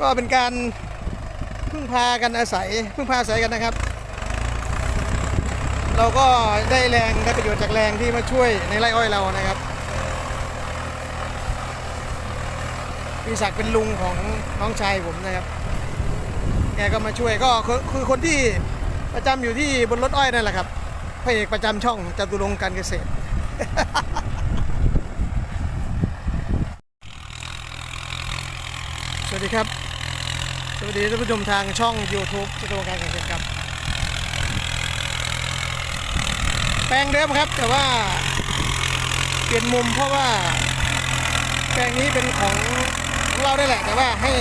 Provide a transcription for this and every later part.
ก็เป็นการพึ่งพากันอาศัยพึ่งพาอาศัยกันนะครับ เราก็ได้แรงได้ประโยชน์จากแรงที่มาช่วยในไร่อ้อยเรานะครับพี่ศักดิ์เป็นลุงของน้องชายผมนะครับ แกก็มาช่วยก็คือคนที่ประจำอยู่ที่บนรถอ้อยนั่นแหละครับพระเอกประจำช่องจตุรงค์การเกษตร สวัสดีครับ สวัสดีท่านผู้ชมทางช่อง YouTube จตุรงการเกษตรครับ แปลงเดิมครับ แต่ว่าเปลี่ยนมุมเพราะว่า แปลงนี้เป็นของของเราได้แหละ แต่ว่าให้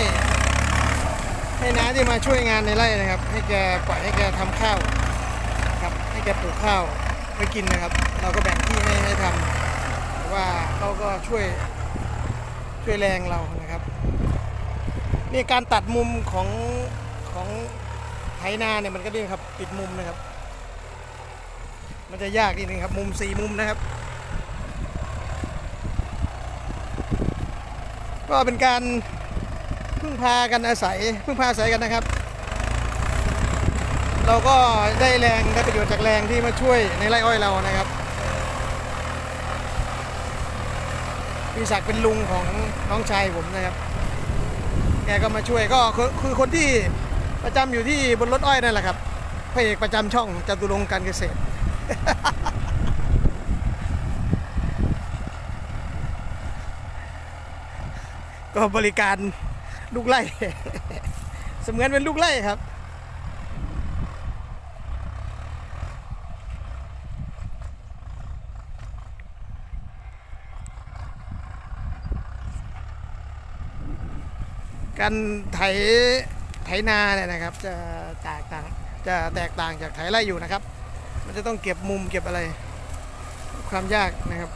ให้น้าที่มาช่วยงานในไร่นะครับ ให้แกปล่อยให้แกทำข้าวครับ ให้แกปลูกข้าวไว้กินนะครับ เราก็แบ่งที่ให้ให้ทำแต่ว่าเขาก็ช่วยช่วยแรงเรานะครับ นี่การตัดมุมของของไถนาเนี่ยมันก็นี่ครับติดมุมนะครับ มันจะยากนิดนึงครับ มุมสี่มุมนะครับ ก็เป็นการพึ่งพากันอาศัยพึ่งพาอาศัยกันนะครับ เราก็ได้แรงได้ประโยชน์จากแรงที่มาช่วยในไร่อ้อยเรานะครับพี่ศักดิ์เป็นลุงของน้องชายผมนะครับ แกก็มาช่วยก็คือคนที่ประจำอยู่ที่บนรถอ้อยนั่นแหละครับพระเอกประจำช่องจตุรงการเกษตร ก็บริการลูกไล่เสมือนเป็นลูกไล่ครับ การไถไถนาเนี่ยนะครับจะแตกต่างจะแตกต่างจากไถไร่อยู่นะครับ มันจะต้องเก็บมุมเก็บอะไร ความยากนะครับ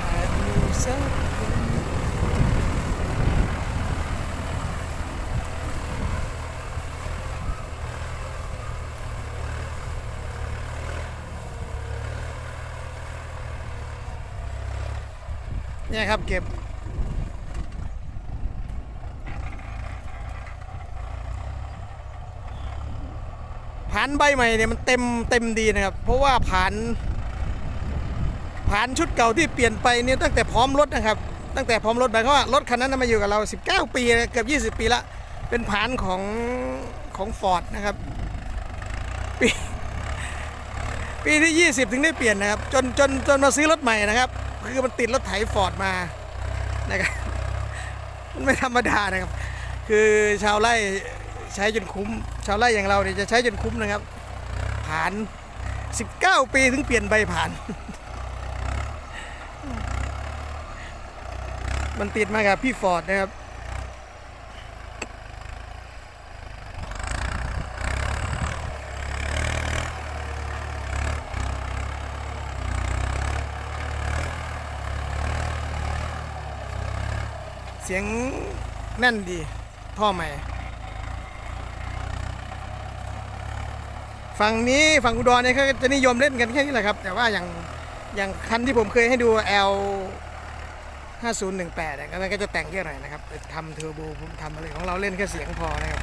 อาจมีสักคน เนี่ยครับเก็บ ผานใบใหม่เนี่ยมันเต็มเต็มดีนะครับ เพราะว่าผานผ่านชุดเก่าที่เปลี่ยนไปเนี่ยตั้งแต่พร้อมรถนะครับ ตั้งแต่พร้อมรถหมายความว่ารถคันนั้นนะมาอยู่กับเรา 19 ปีเกือบ20 ปีละเป็นผ่านของของฟอร์ดนะครับปีปีที่ 20 ถึงได้เปลี่ยนนะครับ จนจนจนมาซื้อรถใหม่นะครับ คือมันติดรถไถฟอร์ดมานะครับมันไม่ธรรมดานะครับ คือชาวไร่ใช้จนคุ้ม ชาวไร่อย่างเราเนี่ยจะใช้จนคุ้มนะครับ ผ่าน 19 ปีถึงเปลี่ยนใบผ่าน มันติดมากับพี่ฟอร์ดนะครับ สียงแน่นดี ท่อใหม่ ฝั่งนี้ฝั่งอุดรเนี่ยเขาจะนิยมเล่นกันแค่นี้แหละครับ แต่ว่าอย่างอย่างคันที่ผมเคยให้ดู L 5018เนี่ยก็มันก็จะแต่งเยอะหน่อยนะครับทำเทอร์โบผมทำอะไรของเราเล่นแค่เสียงพอนะครับ